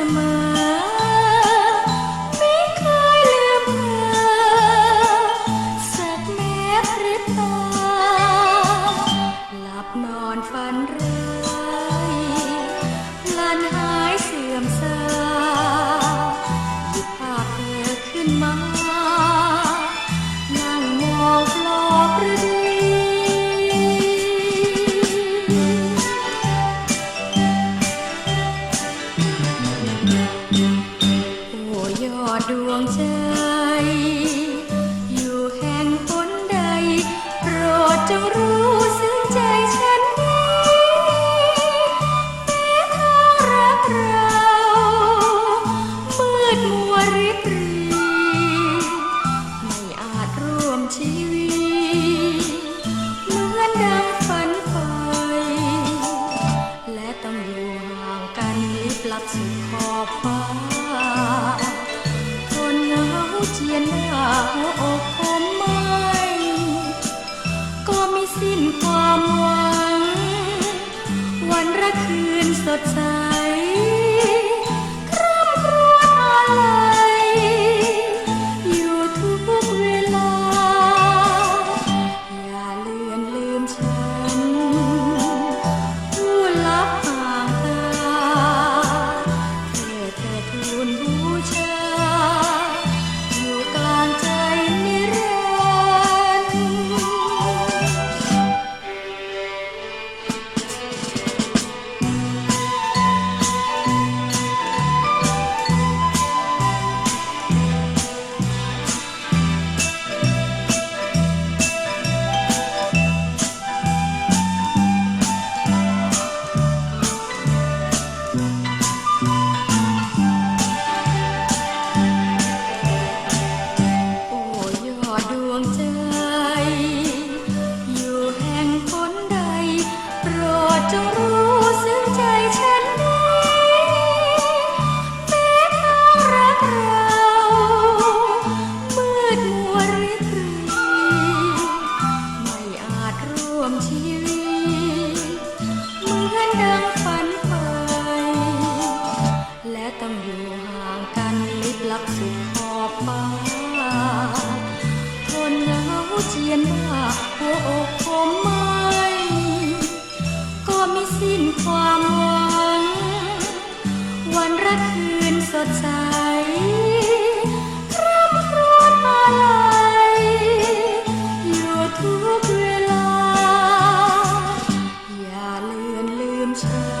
I'm semangat ชีวิตเหมือนดังฝันไฟและต้องอยู่ห่างกันลิบลับสุดขอบฟ้าทนเหงาเจียนหน้าหัวอกคมไม่ก็ไม่สิ้นความหวัง วันละคืนสดใส ความหวัง วันรักคืนสดใสรำครวญมาลยอยู่ทุกเวลา อย่าลืมลืมฉัน